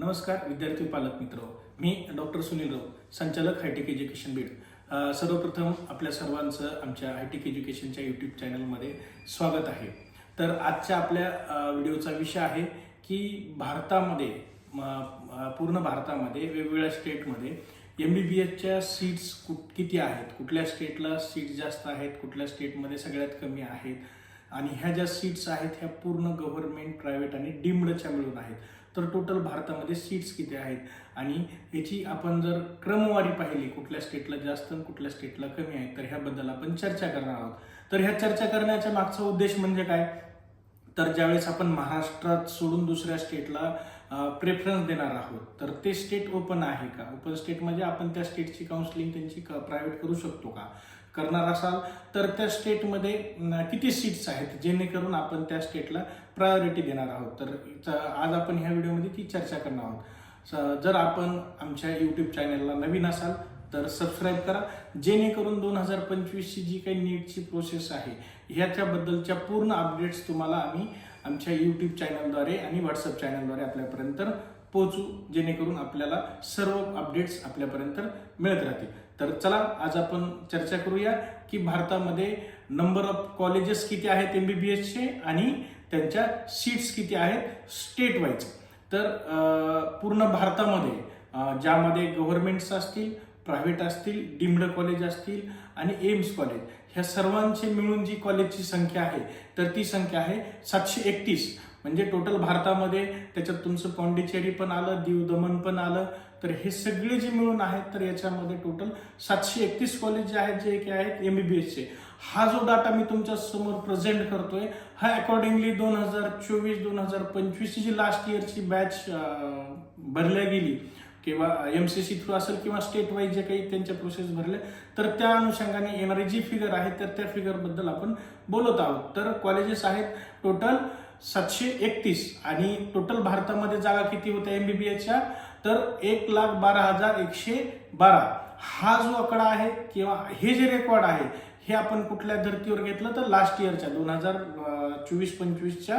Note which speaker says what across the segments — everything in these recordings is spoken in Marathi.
Speaker 1: नमस्कार विद्यार्थी पालक मित्र. मी डॉक्टर सुनील राव संचालक हायटेक एज्युकेशन बीड. सर्वप्रथम आपल्या सर्वांचं आमच्या हायटेक एज्युकेशनच्या यूट्यूब चॅनलमध्ये स्वागत आहे. तर आजच्या आपल्या व्हिडिओचा विषय आहे की भारतामध्ये पूर्ण भारतामध्ये वेगवेगळ्या स्टेटमध्ये एम बी बी एसच्या सीट्स कुठ किती आहेत? कुठल्या स्टेटला सीट्स जास्त आहेत? कुठल्या स्टेटमध्ये सगळ्यात कमी आहेत? आणि ह्या ज्या सीट्स आहेत ह्या पूर्ण गव्हर्नमेंट प्रायव्हेट आणि डिम्डच्या मिळून आहेत. तर टोटल भारतामध्ये सीट्स किती आहेत? आणि याची आपण जर क्रमवारी पाहिली कुठल्या स्टेटला जास्त आणि कुठल्या स्टेटला कमी आहे तर ह्याबद्दल आपण चर्चा करणार आहोत. तर ह्या चर्चा करण्याच्या मागचा उद्देश म्हणजे काय? तर ज्यावेळेस आपण महाराष्ट्रात सोडून दुसऱ्या स्टेटला प्रेफरन्स देणार आहोत तर ते स्टेट ओपन आहे का? ओपन स्टेट म्हणजे आपण त्या स्टेटची काउन्सिलिंग त्यांची प्रायव्हेट करू शकतो का? करणार असाल तर त्या स्टेटमध्ये किती सीट्स आहेत जेणेकरून आपण त्या स्टेटला प्रायोरिटी देणार आहोत. तर आज आपण ह्या व्हिडिओमध्ये ती चर्चा करणार आहोत. जर आपण आमच्या यूट्यूब चॅनलला नवीन असाल तर सबस्क्राईब करा. जेणेकरून दोन हजार पंचवीसची जी काही नीटची प्रोसेस आहे ह्याच्याबद्दलच्या पूर्ण अपडेट्स तुम्हाला आम्ही आमच्या यूट्यूब चॅनलद्वारे आणि व्हॉट्सअप चॅनलद्वारे आपल्यापर्यंत पोहोचू जेणेकरून आपल्याला सर्व अपडेट्स आपल्यापर्यंत मिळत राहतील. तर चला आज आपण चर्चा करूया की भारतामध्ये नंबर ऑफ कॉलेजेस किती आहेत एम बी बी एसचे आणि त्यांच्या सीट्स किती आहेत स्टेट वाईज तर पूर्ण भारतामध्ये ज्यामध्ये गव्हर्नमेंट्स असतील प्रायव्हेट असतील डिम्ड कॉलेज असतील आणि एम्स कॉलेज ह्या सर्वांचे मिळून जी कॉलेजची संख्या आहे तर ती संख्या आहे सातशे एकतीस. म्हणजे टोटल भारतामध्ये त्याच्यात तुमचं पॉंडिचेरी पण आलं दीव दमन पण आलं. तर हे सगळे जे मिळून आहेत तर याच्यामध्ये टोटल सातशे एकतीस कॉलेज जे आहेत जे की आहेत एम बी बी एसचे हा जो डाटा मी तुमच्यासमोर प्रेझेंट करतोय हा अकॉर्डिंगली दोन हजार चोवीस दोन हजार पंचवीसची जी लास्ट इयरची बॅच भरल्या गेली किंवा एम सी सी थ्रू असेल किंवा स्टेट वाईज जे काही त्यांच्या प्रोसेस भरले तर त्या अनुषंगाने येणारी जी फिगर आहे तर त्या फिगरबद्दल आपण बोलत आहोत. तर कॉलेजेस आहेत टोटल सातशे एकतीस आणि टोटल भारतामध्ये जागा किती होत्या एम बी बी एसच्या तर एक लाख बारा हजार एकशे बारा. हा जो आकडा आहे किंवा हे जे रेकॉर्ड आहे हे आपण कुठल्या धर्तीवर घेतलं तर लास्ट इयरच्या दोन हजार चोवीस पंचवीसच्या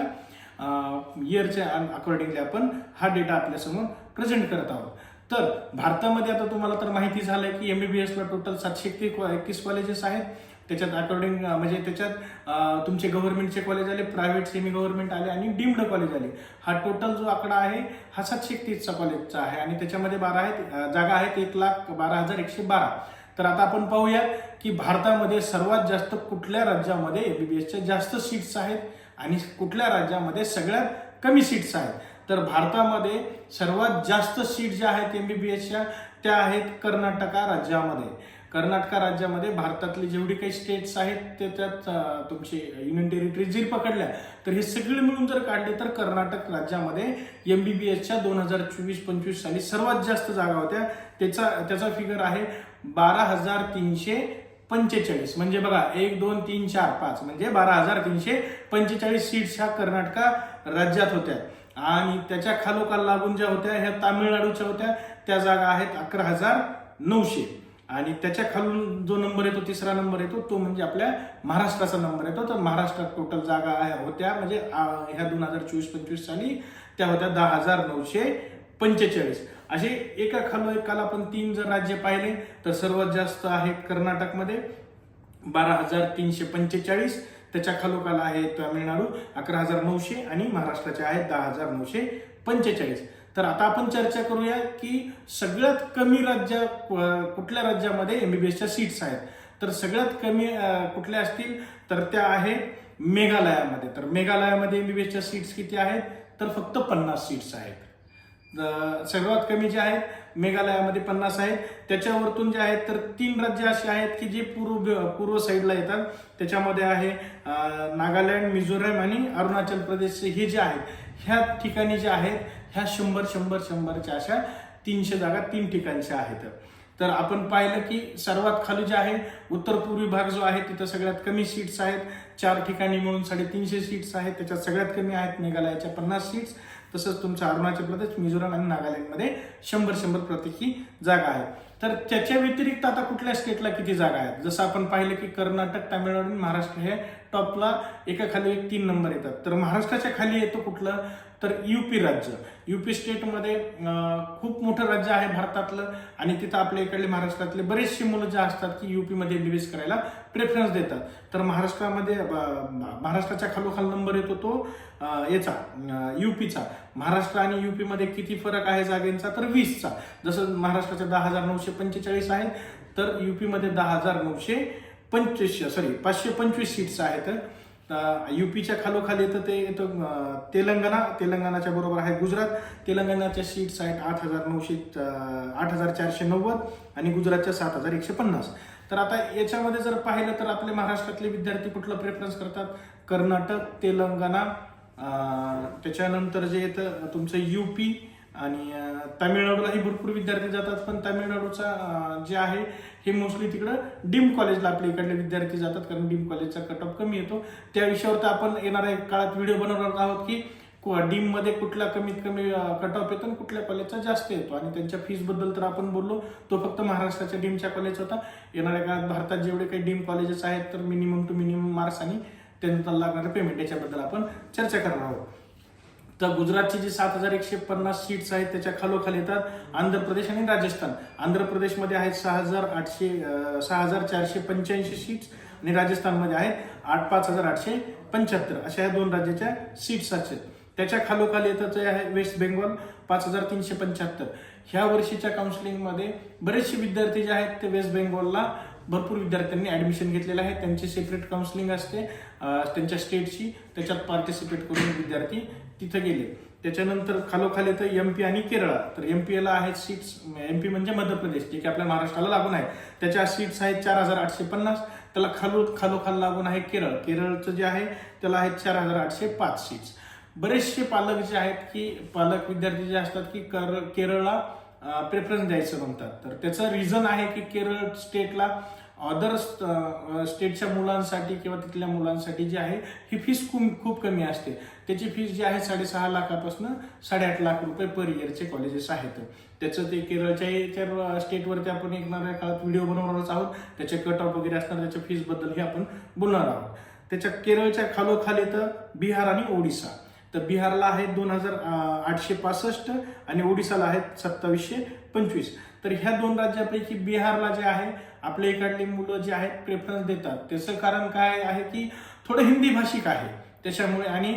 Speaker 1: इयरच्या अकॉर्डिंगली आपण हा डेटा आपल्यासमोर प्रेझेंट करत आहोत. तर भारतामध्ये आता तुम्हाला तर माहिती झालं की एमबीबीएसला टोटल सातशे एकतीस एकतीस कॉलेजेस आहेत. त्याच्यात अकॉर्डिंग म्हणजे त्याच्यात तुमचे गव्हर्नमेंटचे कॉलेज आले प्रायव्हेट सेमी गव्हर्नमेंट आले आणि डीम्ड कॉलेज आले. हा टोटल जो आकडा आहे हा सातशे एकतीसचा कॉलेजचा आहे आणि त्याच्यामध्ये बारा आहेत जागा आहेत एक लाख बारा हजार एकशे बारा. तर आता आपण पाहूया की भारतामध्ये सर्वात जास्त कुठल्या राज्यामध्ये एमबीबीएसच्या जास्त सीट्स आहेत आणि कुठल्या राज्यामध्ये सगळ्यात कमी सीट्स आहेत? तर भारतामध्ये सर्वात जास्त सीट ज्या आहेत एमबीबीएसच्या त्या आहेत कर्नाटका राज्यामध्ये. कर्नाटका राज्यामध्ये भारतातली जेवढी काही स्टेट्स आहेत ते त्यात तुमची युनियन टेरिटरीज जरी पकडल्या तर हे सगळे मिळून जर काढले तर कर्नाटक राज्यामध्ये एम बी बी एसच्या दोन हजार चोवीस पंचवीस साली सर्वात जास्त जागा होत्या. त्याचा त्याचा फिगर आहे बारा हजार तीनशे पंचेचाळीस. म्हणजे बघा एक दोन तीन चार पाच. म्हणजे बारा हजार तीनशे पंचेचाळीस सीट्स ह्या कर्नाटका राज्यात होत्या. आणि त्याच्या खालोखाल लागून ज्या होत्या ह्या तामिळनाडूच्या होत्या. त्या जागा आहेत अकरा हजार नऊशे. आणि त्याच्या खालून जो नंबर येतो तिसरा नंबर येतो तो म्हणजे आपल्या महाराष्ट्राचा नंबर येतो. तर महाराष्ट्रात टोटल जागा होत्या म्हणजे ह्या दोन हजार चोवीस पंचवीस साली त्या होत्या दहा हजार नऊशे पंचेचाळीस. असे एका खालोखाल आपण तीन जर राज्य पाहिले तर सर्वात जास्त आहेत कर्नाटकमध्ये बारा हजार तीनशे पंचेचाळीस. त्याच्या खालोखाल आहे तामिळनाडू अकरा हजार नऊशे आणि महाराष्ट्राचे आहेत दहा हजार नऊशे पंचेचाळीस. तर आता आपण चर्चा करूया की सगळ्यात कमी राज्य कुठल्या राज्यामध्ये एमबीबीएसच्या सीट्स आहेत? तर सगळ्यात कमी कुठल्या असतील? तर त्या आहे मेघालयामध्ये. तर मेघालयामध्ये एमबीबीएसच्या सीट्स किती आहेत? तर फक्त पन्नास सीट्स आहेत. सर्वात कमी जे आहेत मेघालयामध्ये पन्नास आहेत. त्याच्यावरतून जे आहेत तर तीन राज्य अशी आहेत की जे पूर्व पूर्व साईडला येतात. त्याच्यामध्ये आहे नागालँड मिझोरम आणि अरुणाचल प्रदेश हे जे आहेत ह्या ठिकाणी जे आहेत ह्या शंभर शंभर शंभरच्या अशा तीनशे जागा तीन ठिकाणच्या आहेत. तर आपण पाहिलं की सर्वात खाली जे आहे उत्तर पूर्वी भाग जो आहे तिथं सगळ्यात कमी सीट्स आहेत. चार ठिकाणी मिळून साडेतीनशे सीट्स आहेत. त्याच्यात सगळ्यात कमी आहेत मेघालयाच्या पन्नास सीट्स तसंच तुमचा अरुणाचल प्रदेश मिझोराम आणि नागालँडमध्ये शंभर शंभर प्रत्येकी जागा आहे तर त्याच्या व्यतिरिक्त आता कुठल्या स्टेटला किती जागा आहेत? जसं आपण पाहिलं की कर्नाटक तामिळनाडू आणि महाराष्ट्र हे टॉपला एका खाली एक तीन नंबर येतात. तर महाराष्ट्राच्या खाली येतो कुठलं? तर युपी राज्य. युपी स्टेटमध्ये खूप मोठं राज्य आहे भारतातलं आणि तिथं आपल्या इकडले महाराष्ट्रातले बरेचसे मुलं जे असतात की युपीमध्ये एमबीबीएस करायला प्रेफरन्स देतात. तर महाराष्ट्रामध्ये महाराष्ट्राच्या खालोखाल नंबर येतो तो याचा युपीचा महाराष्ट्र आणि युपीमध्ये किती फरक आहे जागेंचा? तर वीसचा. जसं महाराष्ट्राच्या दहा हजार नऊशे पंचेचाळीस आहे तर युपीमध्ये दहा हजार नऊशे पंचवीस सॉरी पाचशे पंचवीस सीट्स आहेत. युपीच्या खालोखाल येतं ते येतं तेलंगणा तेलंगणाच्या बरोबर आहे गुजरात. तेलंगणाच्या सीट्स आहेत आठ हजार नऊशे आठ हजार चारशे नव्वद आणि गुजरातच्या सात हजार एकशे पन्नास. तर आता याच्यामध्ये जर पाहिलं तर आपले महाराष्ट्रातले विद्यार्थी कुठलं प्रेफरन्स करतात? कर्नाटक तेलंगणा त्याच्यानंतर जे येतं तुमचं युपी आणि तामिळनाडूलाही भरपूर विद्यार्थी जातात पण तामिळनाडूचा जे आहे हे मोस्टली तिकडं डीम कॉलेजला आपल्या इकडले विद्यार्थी जातात कारण डीम कॉलेजचा कट ऑफ कमी येतो. त्या विषयावर तर आपण येणाऱ्या काळात व्हिडिओ बनवणार आहोत की डीममध्ये कुठला कमीत कमी कट ऑफ येतो आणि कुठल्या कॉलेजचा जास्त येतो. आणि त्यांच्या फीजबद्दल तर आपण बोललो तो फक्त महाराष्ट्राच्या डीमच्या कॉलेज होता. येणाऱ्या काळात भारतात जेवढे काही डीम कॉलेजेस आहेत तर मिनिमम टू मिनिमम मार्क्स आणि त्यांना लागणारं पेमेंट याच्याबद्दल आपण चर्चा करणार आहोत. तर गुजरातची जी सात हजार एकशे पन्नास सीट्स आहेत त्याच्या खालोखाल येतात आंध्र प्रदेश आणि राजस्थान. आंध्र प्रदेशमध्ये आहेत सहा हजार आठशे सहा हजार चारशे पंच्याऐंशी सीट्स आणि राजस्थानमध्ये आहेत आठ पाच हजार आठशे पंच्याहत्तर. अशा या दोन राज्याच्या सीट्स आहेत. त्याच्या खालोखाल येतात आहे वेस्ट बेंगॉल पाच हजार तीनशे पंच्याहत्तर. ह्या वर्षीच्या काउन्सिलिंगमध्ये बरेचसे विद्यार्थी जे आहेत ते वेस्ट बेंगॉलला भरपूर विद्यार्थ्यांनी ऍडमिशन घेतलेलं आहे. त्यांची सेपरेट काउन्सिलिंग असते त्यांच्या स्टेटची त्याच्यात पार्टिसिपेट करून विद्यार्थी तिथे गेले. त्याच्यानंतर खालोखाल येतं एम पी आणि केरळ. तर एम पी एला आहेत सीट्स एम पी म्हणजे मध्य प्रदेश जे की आपल्या महाराष्ट्राला लागून आहे. त्याच्या सीट्स आहेत चार हजार आठशे पन्नास. त्याला खालो खालोखाल लागून आहे केरळ. केरळचं जे आहे त्याला आहेत चार हजार आठशे पाच सीट्स बरेचसे पालक जे आहेत की पालक विद्यार्थी जे असतात की कर केरळला प्रेफरन्स द्यायचं म्हणतात. तर त्याचं रिझन आहे की केरळ स्टेटला अदर स्टेटच्या uh, मुलांसाठी किंवा तिथल्या मुलांसाठी जी आहे ही फीस खूप खूप कमी असते. त्याची फीस जी आहे साडेसहा लाखापासून साडेआठ लाख रुपये पर इयरचे कॉलेजेस आहेत. त्याचं ते केरळच्या याच्या स्टेटवरती आपण येणाऱ्या काळात व्हिडिओ बनवणारच आहोत. त्याचे कट ऑफ वगैरे असणार त्याच्या फीजबद्दल हे आपण बोलणार आहोत. त्याच्या केरळच्या खालोखाली तर बिहार आणि ओडिसा. तर बिहारला आहेत दोन हजार आठशे पासष्ट आणि ओडिसाला आहेत सत्तावीसशे पंचवीस. तर ह्या दोन राज्यापैकी बिहारला जे आहे आपल्या इकडली मुलं जे आहेत प्रेफरन्स देतात. त्याचं कारण काय आहे की थोडं हिंदी भाषिक आहे. त्याच्यामुळे आणि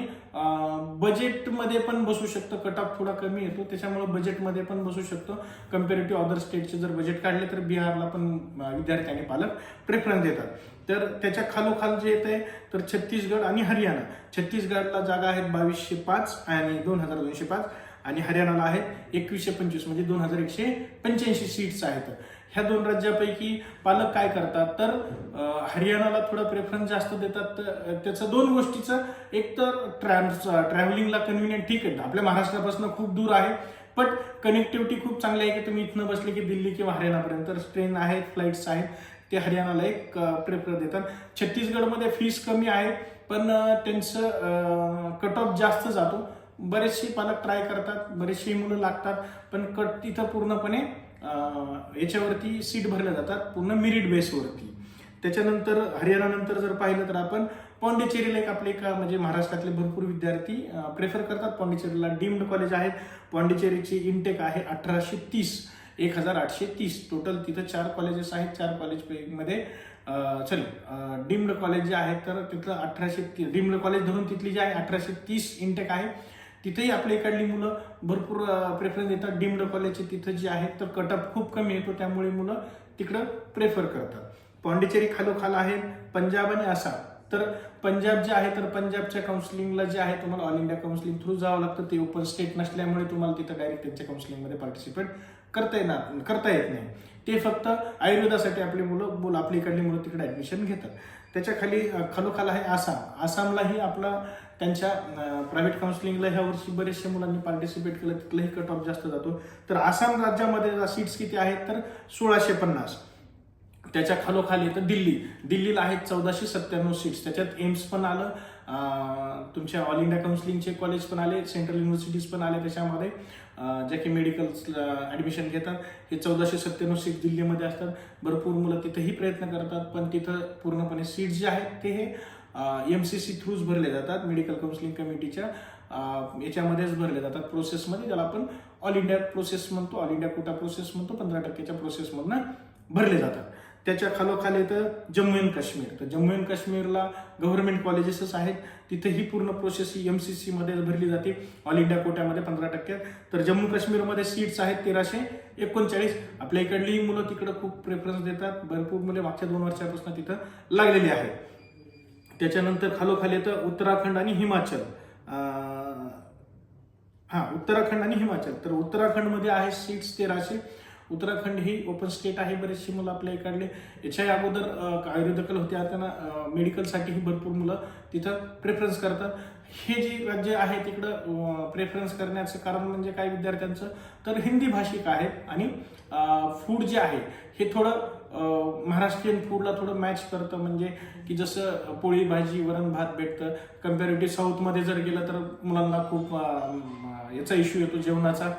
Speaker 1: बजेटमध्ये पण बसू शकतं. कट ऑफ थोडा कमी येतो. त्याच्यामुळे बजेटमध्ये पण बसू शकतो. कम्पेरेटिव्ह अदर स्टेटचे जर बजेट काढले तर बिहारला पण अं, विद्यार्थी आणि पालक प्रेफरन्स देतात. तर त्याच्या खालोखाल जे येत आहे तर छत्तीसगड आणि हरियाणा. छत्तीसगडला जागा आहेत बावीसशे पाच आणि दोन हजार दोनशे पाच. आणि हरियाणाला आहेत एकवीसशे पंचवीस म्हणजे दोन हजार एकशे पंच्याऐंशी सीट्स आहेत. ह्या दोन राज्यापैकी पालक काय करतात? तर हरियाणाला थोडा प्रेफरन्स जास्त देतात. तर, त्याचं दोन गोष्टीचं एक तर ट्रॅव्ह ट्रॅव्हलिंगला कन्व्हिनियंट ठीक आहे. आपल्या महाराष्ट्रापासून खूप दूर आहे बट कनेक्टिव्हिटी खूप चांगली आहे की तुम्ही इथनं बसले की दिल्ली किंवा हरियाणापर्यंत. तर ट्रेन आहेत फ्लाईट्स आहेत ते हरियाणाला एक प्रेफर देतात. छत्तीसगडमध्ये फीस कमी आहे पण त्यांचं कट ऑफ जास्त जातो. बरेचसे पालक ट्राय करतात बरेचसे मुलं लागतात पण कट तिथं पूर्णपणे याच्यावरती सीट भरल्या जातात पूर्ण मिरिट बेसवरती त्याच्यानंतर हरियाणानंतर जर पाहिलं तर आपण पॉंडिचेरीला एक आपले एका म्हणजे महाराष्ट्रातले भरपूर विद्यार्थी प्रेफर करतात. पॉंडिचेरीला डीम्ड कॉलेज आहे पॉंडिचेरीची इनटेक आहे अठराशे तीस एक हजार आठशे तीस. टोटल तिथं चार कॉलेजेस आहेत. चार कॉलेजमध्ये चल डीम्ड कॉलेज जे आहेत तर तिथलं अठराशे डीम्ड कॉलेज धरून तिथली जी आहे अठराशे तीस इनटेक आहे. तिथेही आपल्या इकडली मुलं भरपूर प्रेफरन्स देतात. डीम्ड कॉलेजचे तिथं जे आहेत तर कटअप खूप कमी येतो. त्यामुळे मुलं तिकडं प्रेफर करतात. पॉंडिचेरी खालोखाल आहे पंजाब आणि आसाम. तर पंजाब जे आहे तर पंजाबच्या काउन्सिलिंगला जे आहे तुम्हाला ऑल इंडिया काउन्सिलिंग थ्रू जावं लागतं. ते ओपन स्टेट नसल्यामुळे तुम्हाला तिथं डायरेक्ट त्यांच्या काउन्सिलिंगमध्ये पार्टिसिपेट करता येणार करता येत नाही. ते फक्त आयुर्वेदासाठी आपली मुलं बोल आपली इकडली मुलं तिकडे ॲडमिशन घेतात. त्याच्याखाली खालोखाल आहे आसाम. आसामलाही आपला त्यांच्या प्रायव्हेट काउन्सिलिंगला ह्या वर्षी बरेचशे मुलांनी पार्टिसिपेट केलं. तिथलाही कट ऑफ जास्त जातो. तर आसाम राज्यामध्ये सीट्स किती आहेत तर सोळाशे पन्नास. त्याच्या खालोखाली येतं दिल्ली. दिल्लीला आहेत चौदाशे सत्त्याण्णव सीट्स त्याच्यात एम्स पण आलं तुमच्या ऑल इंडिया काउन्सिलिंगचे कॉलेज पण आले सेंट्रल युनिव्हर्सिटीज पण आले त्याच्यामध्ये. जे की मेडिकल ॲडमिशन घेतात. हे चौदाशे सत्त्याण्णव सीट दिल्लीमध्ये असतात. भरपूर मुलं तिथेही प्रयत्न करतात पण तिथं पूर्णपणे सीट्स जे आहेत ते हे एम सी सी थ्रूच भरले जातात मेडिकल काउन्सिलिंग कमिटीच्या याच्यामध्येच भरले जातात प्रोसेसमध्ये ज्याला आपण ऑल इंडिया प्रोसेस म्हणतो ऑल इंडिया कोटा प्रोसेस म्हणतो पंधरा टक्क्याच्या प्रोसेसमधनं भरले जातात. त्याच्या खालोखाल येतं जम्मू अँड काश्मीर. तर जम्मू अँड काश्मीरला गव्हर्नमेंट कॉलेजेसच आहेत तिथे ही पूर्ण प्रोसेस ही एम सी सीमध्ये भरली जाते ऑल इंडिया कोट्यामध्ये पंधरा टक्क्यात. तर जम्मू काश्मीरमध्ये सीट्स आहेत तेराशे एकोणचाळीस. आपल्या इकडली मुलं तिकडं खूप प्रेफरन्स देतात भरपूर मुले मागच्या दोन वर्षापासून तिथं लागलेली आहेत. त्याच्यानंतर खालोखाली येतं उत्तराखंड आणि हिमाचल. हां उत्तराखंड आणि हिमाचल. तर उत्तराखंडमध्ये आहे सीट्स तेराशे उत्तराखंड ही ओपन स्टेट आहे बरेचशी मुलं आपल्या इकडले याच्या अगोदर आयुर्वेदकल आयुर्वेदिकल होते. आता ना मेडिकलसाठीही भरपूर मुलं तिथं प्रेफरन्स करतात. हे जे राज्य आहे तिकडं प्रेफरन्स करण्याचं कारण म्हणजे काय विद्यार्थ्यांचं? तर हिंदी भाषिक आहेत आणि फूड जे आहे हे थोडं महाराष्ट्रीयन फूडला थोडं मॅच करतं म्हणजे की जसं पोळी भाजी वरण भात भेटतं. कम्पॅरेटिव्ह साऊथमध्ये जर गेलं तर मुलांना खूप याचा इश्यू येतो जेवणाचा.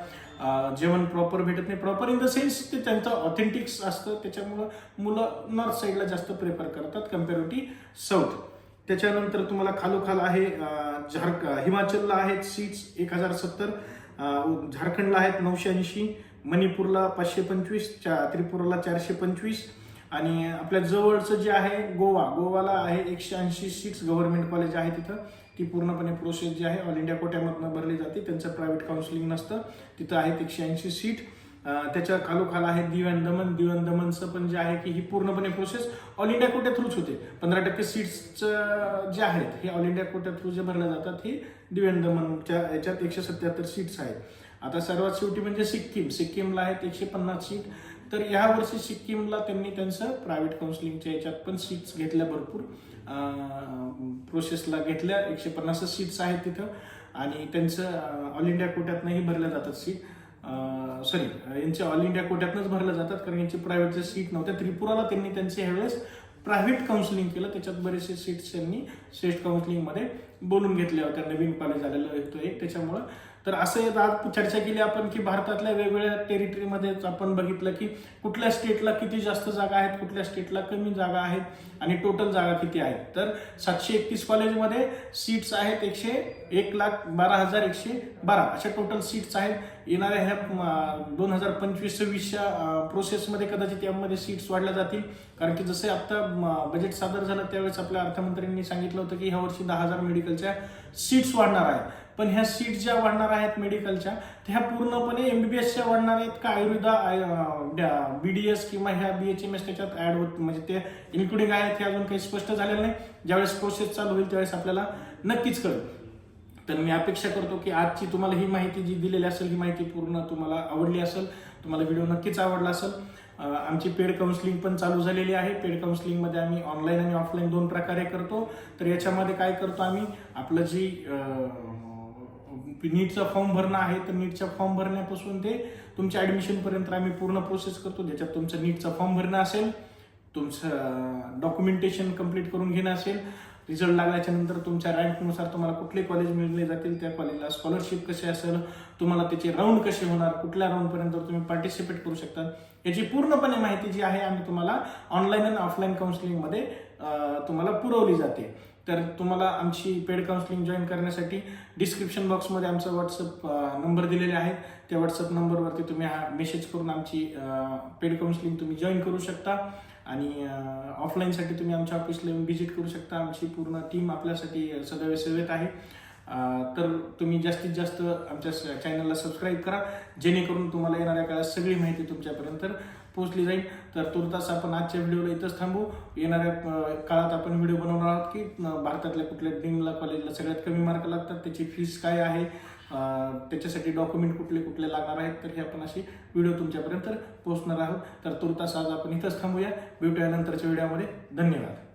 Speaker 1: जेवण प्रॉपर भेटत नाही. प्रॉपर इन द सेन्स ते त्यांचं ऑथेंटिक्स असतं. त्याच्यामुळं मुलं नॉर्थ साईडला जास्त प्रेफर करतात कम्पॅरेटिव्ह साऊथ त्याच्यानंतर तुम्हाला खालोखाल आहे झारख हिमाचलला आहेत सीट्स एक हजार सत्तर झारखंडला आहेत नऊशे ऐंशी मणिपूरला पाचशे पंचवीस चा त्रिपुराला चारशे पंचवीस आणि आपल्या जवळचं जे आहे गोवा गोवाला आहे एकशे ऐंशी सीट्स गव्हर्नमेंट कॉलेज आहे तिथं. ती पूर्णपणे प्रोसेस जी आहे ऑल इंडिया कोट्यामधनं भरली जाते. त्यांचं प्रायव्हेट काउन्सिलिंग नसतं. तिथं आहेत एकशे ऐंशी सीट. त्याच्या खालोखाल आहे दिव अँड दमन दिव अँड दमनचं पण जे आहे की ही पूर्णपणे प्रोसेस ऑल इंडिया कोट्या थ्रूच होते. पंधरा टक्के सीट्सचं जे आहेत हे ऑल इंडिया कोट्या थ्रू जे भरल्या जातात हे दिव अँड दमनच्या याच्यात एकशे सत्याहत्तर सीट्स आहेत. आता सर्वात शेवटी म्हणजे सिक्कीम. सिक्कीमला आहेत एकशे पन्नास सीट तर यावर्षी सिक्कीमला त्यांनी त्यांचं प्रायव्हेट काउन्सिलिंगच्या याच्यात पण सीट्स घेतल्या भरपूर. प्रोसेसला घेतल्या. एकशे पन्नास सीट्स आहेत तिथं. आणि त्यांचं ऑल इंडिया कोट्यातनंही भरल्या जातात सीट सॉरी यांचे ऑल इंडिया कोट्यातनंच भरल्या जातात कारण यांची प्रायव्हेटच्या सीट नव्हत्या त्रिपुराला त्यांनी त्यांचे ह्यावेळेस प्रायव्हेट काउन्सिलिंग केलं. त्याच्यात बरेचसे सीट्स त्यांनी स्टेट काउन्सिलिंगमध्ये बोलून घेतल्या होत्या. नवीन कॉलेज आलेलं होतं एक त्याच्यामुळं तर असं आज चर्चा केली आपण की भारतातल्या वेगवेगळ्या टेरिटरीमध्ये आपण बघितलं की कुठल्या स्टेटला किती जास्त जागा आहेत कुठल्या स्टेटला कमी जागा आहेत आणि टोटल जागा किती आहेत. तर सातशे एकतीस कॉलेजमध्ये सीट्स आहेत एकशे एक लाख बारा हजार एकशे बारा. अशा टोटल सीट्स आहेत. येणाऱ्या ह्या दोन हजार पंचवीस सव्वीसच्या प्रोसेसमध्ये कदाचित यामध्ये सीट्स वाढल्या जातील. कारण की जसे आता बजेट सादर झालं त्यावेळेस आपल्या अर्थमंत्र्यांनी सांगितलं होतं की ह्या वर्षी दहा हजार मेडिकलच्या सीट्स वाढणार आहेत. पण ह्या सीट ज्या वाढणार आहेत मेडिकलच्या त्या पूर्णपणे एमबीबीएसच्या वाढणार आहेत का आयुर्वेदा बी डी एस किंवा ह्या बी एच एम एस त्याच्यात ऍड होत म्हणजे ते इन्क्लुडिंग आहेत हे अजून काही स्पष्ट झालेलं नाही. ज्यावेळेस प्रोसेस चालू होईल त्यावेळेस आपल्याला नक्कीच कळेल. तर मी अपेक्षा करतो की आजची तुम्हाला ही माहिती जी दिलेली असेल ही माहिती पूर्ण तुम्हाला आवडली असेल तुम्हाला व्हिडिओ नक्कीच आवडला असेल. आमची पेड काउन्सिलिंग पण चालू झालेली आहे. पेड काउन्सिलिंगमध्ये आम्ही ऑनलाईन आणि ऑफलाईन दोन प्रकारे करतो. तर याच्यामध्ये काय करतो आम्ही? आपलं जी नीटचा फॉर्म भरणं आहे तर नीटचा फॉर्म भरण्यापासून ते तुमच्या ॲडमिशनपर्यंत आम्ही पूर्ण प्रोसेस करतो. ज्याच्यात तुमचं नीटचा फॉर्म भरणं असेल तुमचं डॉक्युमेंटेशन कंप्लीट करून घेणं असेल रिझल्ट लागल्याच्या नंतर तुमच्या रँकनुसार तुम्हाला कुठले कॉलेज मिळले जातील त्या कॉलेजला स्कॉलरशिप कशी असेल तुम्हाला त्याचे राऊंड कसे होणार कुठल्या राऊंडपर्यंत तुम्ही पार्टिसिपेट करू शकता याची पूर्णपणे माहिती जी आहे आम्ही तुम्हाला ऑनलाईन आणि ऑफलाईन काउन्सिलिंगमध्ये तुम्हाला पुरवली जाते. तर तुम्हाला आमची पेड काउन्सिलिंग जॉईन करण्यासाठी डिस्क्रिप्शन बॉक्समध्ये आमचा व्हॉट्सअप नंबर दिलेले आहेत. त्या व्हॉट्सअप नंबरवरती तुम्ही हा मेसेज करून आमची पेड काउन्सिलिंग तुम्ही जॉईन करू शकता. आणि ऑफलाईनसाठी तुम्ही आमच्या ऑफिसला येऊन व्हिजिट करू शकता. आमची पूर्ण टीम आपल्यासाठी सदैव सेवेत आहे. तर तुम्ही जास्तीत जास्त आमच्या चॅनलला सबस्क्राईब करा. जेणेकरून तुम्हाला येणाऱ्या काळात सगळी माहिती तुमच्यापर्यंत पोहोचली जाईल. तर तुर्तास आपण आजच्या व्हिडिओला इथंच थांबू. येणाऱ्या काळात आपण व्हिडिओ बनवणार आहोत की भारतातल्या कुठल्या ड्रीमला कॉलेजला सगळ्यात कमी मार्क लागतात त्याची फीस काय आहे त्याच्यासाठी डॉक्युमेंट कुठले कुठले लागणार आहेत तर हे आपण अशी व्हिडिओ तुमच्यापर्यंत पोहोचणार आहोत. तर तुर्तास आज आपण इथंच थांबूया. भेटूया नंतरच्या व्हिडिओमध्ये. धन्यवाद.